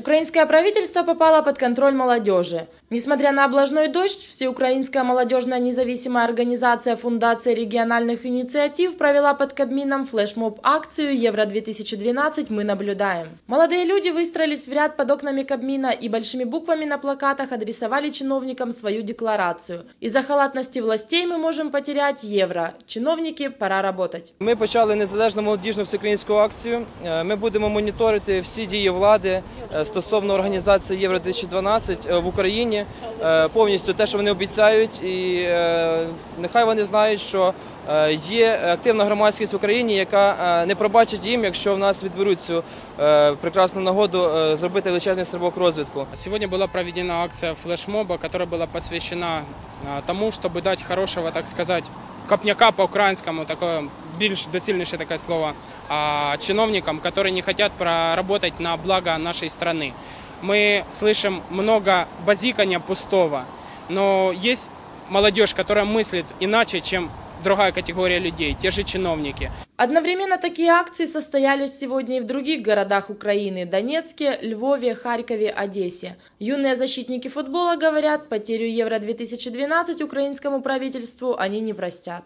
Украинское правительство попало под контроль молодежи. Несмотря на облажной дождь, Всеукраинская молодежная независимая организация Фундация региональных инициатив провела под Кабмином флешмоб-акцию «Евро-2012. Мы наблюдаем». Молодые люди выстроились в ряд под окнами Кабмина и большими буквами на плакатах адресовали чиновникам свою декларацию. Из-за халатности властей мы можем потерять евро. Чиновники, пора работать. Ми почали незалежну молодіжну всеукраїнську акцію. Е, Ми будемо моніторити всі дії влади е, стосовно організації Євро 2012 в Україні. Е, Повністю те, що вони обіцяють, і е, нехай вони знають, що е, є активна громадськість в Україні, яка е, не пробачить їм, якщо в нас відберуть цю е, прекрасну нагоду е, зробити величезний стрибок розвитку. Сегодня была проведена акция флешмоба, которая была посвящена а, тому, чтобы дать хорошего, так сказать, копняка по-украинскому, такое більш доцільніше такое слово, а, чиновникам, которые не хотят проработать на благо нашей страны. Мы слышим много базикания пустого, но есть молодежь, которая мыслит иначе, чем другая категория людей, те же чиновники. Одновременно такие акции состоялись сегодня и в других городах Украины – Донецке, Львове, Харькове, Одессе. Юные защитники футбола говорят, потерю Евро-2012 украинскому правительству они не простят.